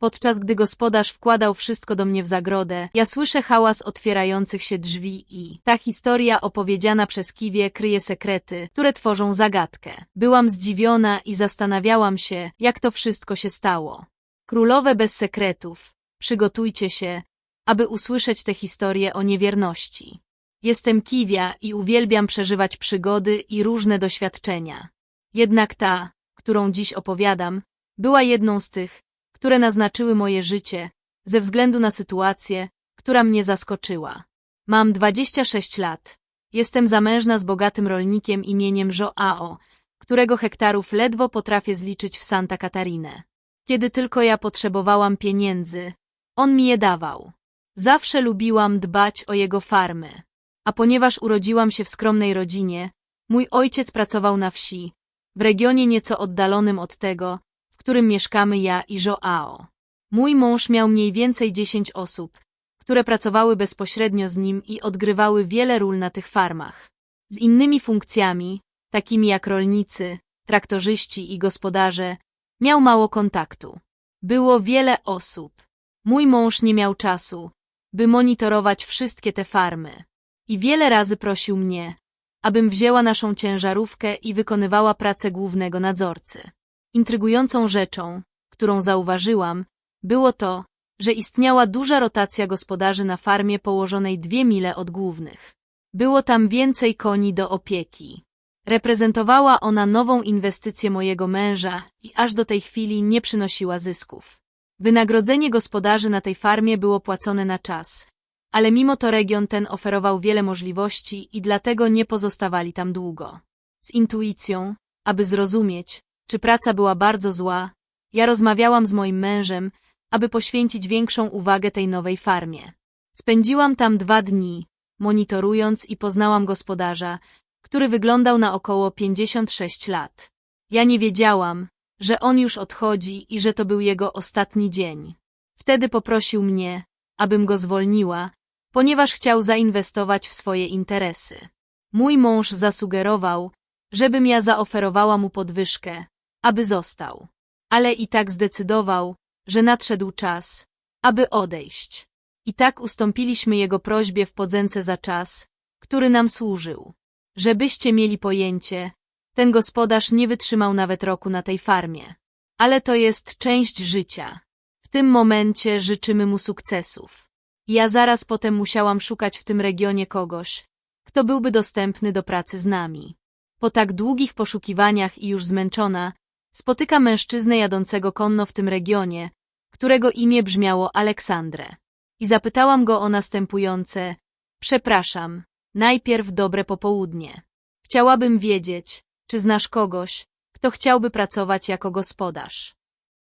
Podczas gdy gospodarz wkładał wszystko do mnie w zagrodę, ja słyszę hałas otwierających się drzwi i ta historia opowiedziana przez Kiwie kryje sekrety, które tworzą zagadkę. Byłam zdziwiona i zastanawiałam się, jak to wszystko się stało. Królowe bez sekretów, przygotujcie się, aby usłyszeć tę historię o niewierności. Jestem Kiwia i uwielbiam przeżywać przygody i różne doświadczenia. Jednak ta, którą dziś opowiadam, była jedną z tych, które naznaczyły moje życie, ze względu na sytuację, która mnie zaskoczyła. Mam 26 lat. Jestem zamężna z bogatym rolnikiem imieniem Joao, którego hektarów ledwo potrafię zliczyć w Santa Catarinę. Kiedy tylko ja potrzebowałam pieniędzy, on mi je dawał. Zawsze lubiłam dbać o jego farmy. A ponieważ urodziłam się w skromnej rodzinie, mój ojciec pracował na wsi, w regionie nieco oddalonym od tego, którym mieszkamy ja i Joao. Mój mąż miał mniej więcej dziesięć osób, które pracowały bezpośrednio z nim i odgrywały wiele ról na tych farmach. Z innymi funkcjami, takimi jak rolnicy, traktorzyści i gospodarze, miał mało kontaktu. Było wiele osób. Mój mąż nie miał czasu, by monitorować wszystkie te farmy. I wiele razy prosił mnie, abym wzięła naszą ciężarówkę i wykonywała pracę głównego nadzorcy. Intrygującą rzeczą, którą zauważyłam, było to, że istniała duża rotacja gospodarzy na farmie położonej dwie mile od głównych. Było tam więcej koni do opieki. Reprezentowała ona nową inwestycję mojego męża i aż do tej chwili nie przynosiła zysków. Wynagrodzenie gospodarzy na tej farmie było płacone na czas, ale mimo to region ten oferował wiele możliwości i dlatego nie pozostawali tam długo. Z intuicją, aby zrozumieć, czy praca była bardzo zła, ja rozmawiałam z moim mężem, aby poświęcić większą uwagę tej nowej farmie. Spędziłam tam dwa dni, monitorując i poznałam gospodarza, który wyglądał na około 56 lat. Ja nie wiedziałam, że on już odchodzi i że to był jego ostatni dzień. Wtedy poprosił mnie, abym go zwolniła, ponieważ chciał zainwestować w swoje interesy. Mój mąż zasugerował, żebym ja zaoferowała mu podwyżkę, aby został. Ale i tak zdecydował, że nadszedł czas, aby odejść. I tak ustąpiliśmy jego prośbie w podzęce za czas, który nam służył. Żebyście mieli pojęcie, ten gospodarz nie wytrzymał nawet roku na tej farmie. Ale to jest część życia. W tym momencie życzymy mu sukcesów. Ja zaraz potem musiałam szukać w tym regionie kogoś, kto byłby dostępny do pracy z nami. Po tak długich poszukiwaniach i już zmęczona, spotyka mężczyznę jadącego konno w tym regionie, którego imię brzmiało Aleksandrę. I zapytałam go o następujące, przepraszam, najpierw dobre popołudnie. Chciałabym wiedzieć, czy znasz kogoś, kto chciałby pracować jako gospodarz.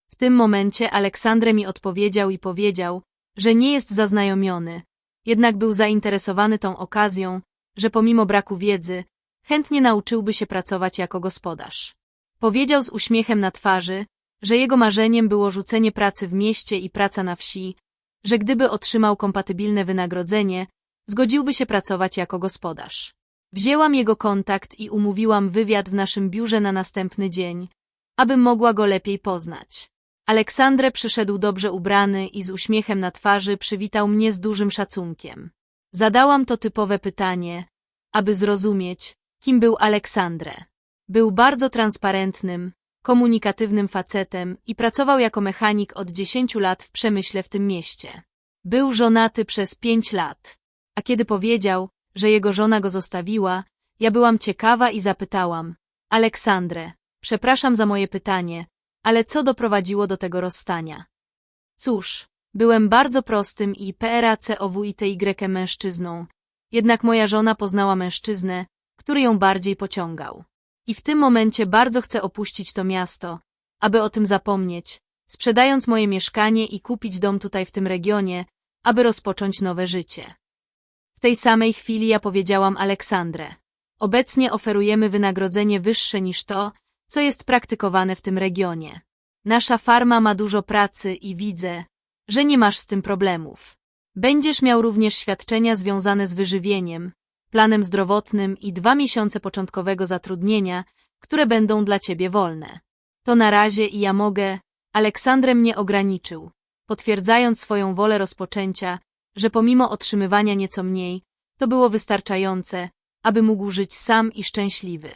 W tym momencie Aleksandrę mi odpowiedział i powiedział, że nie jest zaznajomiony, jednak był zainteresowany tą okazją, że pomimo braku wiedzy, chętnie nauczyłby się pracować jako gospodarz. Powiedział z uśmiechem na twarzy, że jego marzeniem było rzucenie pracy w mieście i praca na wsi, że gdyby otrzymał kompatybilne wynagrodzenie, zgodziłby się pracować jako gospodarz. Wzięłam jego kontakt i umówiłam wywiad w naszym biurze na następny dzień, abym mogła go lepiej poznać. Aleksandrę przyszedł dobrze ubrany i z uśmiechem na twarzy przywitał mnie z dużym szacunkiem. Zadałam to typowe pytanie, aby zrozumieć, kim był Aleksandrę. Był bardzo transparentnym, komunikatywnym facetem i pracował jako mechanik od dziesięciu lat w przemyśle w tym mieście. Był żonaty przez pięć lat, a kiedy powiedział, że jego żona go zostawiła, ja byłam ciekawa i zapytałam, Aleksandrę, przepraszam za moje pytanie, ale co doprowadziło do tego rozstania? Cóż, byłem bardzo prostym i PRACOWITY mężczyzną, jednak moja żona poznała mężczyznę, który ją bardziej pociągał. I w tym momencie bardzo chcę opuścić to miasto, aby o tym zapomnieć, sprzedając moje mieszkanie i kupić dom tutaj w tym regionie, aby rozpocząć nowe życie. W tej samej chwili ja powiedziałam Aleksandrę. Obecnie oferujemy wynagrodzenie wyższe niż to, co jest praktykowane w tym regionie. Nasza farma ma dużo pracy i widzę, że nie masz z tym problemów. Będziesz miał również świadczenia związane z wyżywieniem, planem zdrowotnym i dwa miesiące początkowego zatrudnienia, które będą dla ciebie wolne. To na razie i ja mogę, Aleksandrę mnie ograniczył, potwierdzając swoją wolę rozpoczęcia, że pomimo otrzymywania nieco mniej, to było wystarczające, aby mógł żyć sam i szczęśliwy.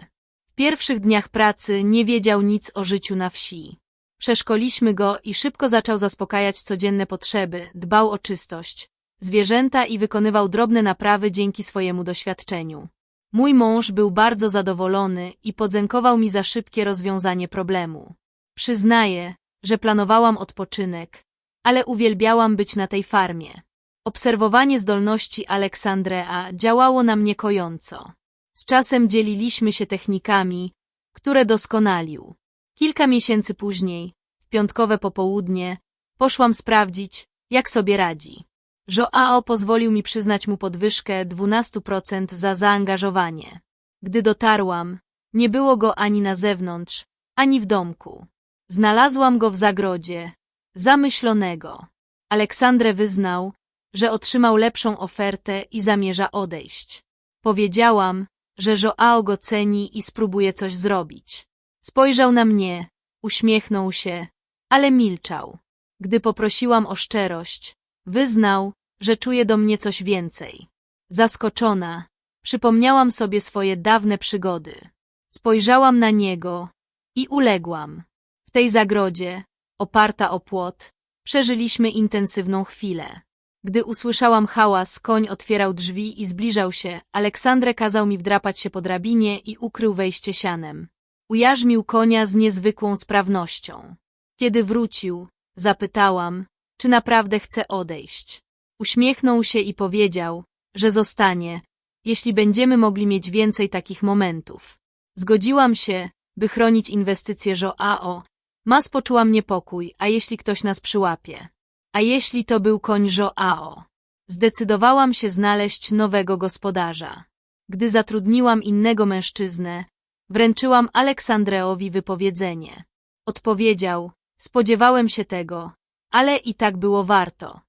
W pierwszych dniach pracy nie wiedział nic o życiu na wsi. Przeszkoliśmy go i szybko zaczął zaspokajać codzienne potrzeby, dbał o czystość, zwierzęta i wykonywał drobne naprawy dzięki swojemu doświadczeniu. Mój mąż był bardzo zadowolony i podziękował mi za szybkie rozwiązanie problemu. Przyznaję, że planowałam odpoczynek, ale uwielbiałam być na tej farmie. Obserwowanie zdolności Aleksandrea działało na mnie kojąco. Z czasem dzieliliśmy się technikami, które doskonalił. Kilka miesięcy później, w piątkowe popołudnie, poszłam sprawdzić, jak sobie radzi. Joao pozwolił mi przyznać mu podwyżkę 12% za zaangażowanie. Gdy dotarłam, nie było go ani na zewnątrz, ani w domku. Znalazłam go w zagrodzie, zamyślonego. Aleksandrę wyznał, że otrzymał lepszą ofertę i zamierza odejść. Powiedziałam, że Joao go ceni i spróbuje coś zrobić. Spojrzał na mnie, uśmiechnął się, ale milczał. Gdy poprosiłam o szczerość, wyznał, że czuje do mnie coś więcej. Zaskoczona, przypomniałam sobie swoje dawne przygody. Spojrzałam na niego i uległam. W tej zagrodzie, oparta o płot, przeżyliśmy intensywną chwilę. Gdy usłyszałam hałas, koń otwierał drzwi i zbliżał się. Aleksandrę kazał mi wdrapać się po drabinie i ukrył wejście sianem. Ujarzmił konia z niezwykłą sprawnością. Kiedy wrócił, zapytałam, czy naprawdę chce odejść. Uśmiechnął się i powiedział, że zostanie, jeśli będziemy mogli mieć więcej takich momentów. Zgodziłam się, by chronić inwestycje Joao. Mas poczułam niepokój, a jeśli ktoś nas przyłapie? A jeśli to był koń Joao? Zdecydowałam się znaleźć nowego gospodarza. Gdy zatrudniłam innego mężczyznę, wręczyłam Aleksandreowi wypowiedzenie. Odpowiedział, spodziewałem się tego, ale i tak było warto.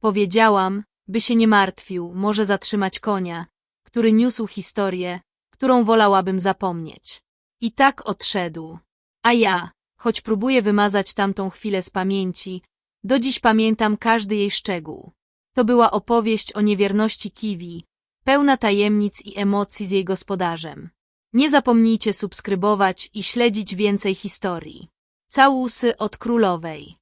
Powiedziałam, by się nie martwił, może zatrzymać konia, który niósł historię, którą wolałabym zapomnieć. I tak odszedł. A ja, choć próbuję wymazać tamtą chwilę z pamięci, do dziś pamiętam każdy jej szczegół. To była opowieść o niewierności Kiwi, pełna tajemnic i emocji z jej gospodarzem. Nie zapomnijcie subskrybować i śledzić więcej historii. Całusy od królowej.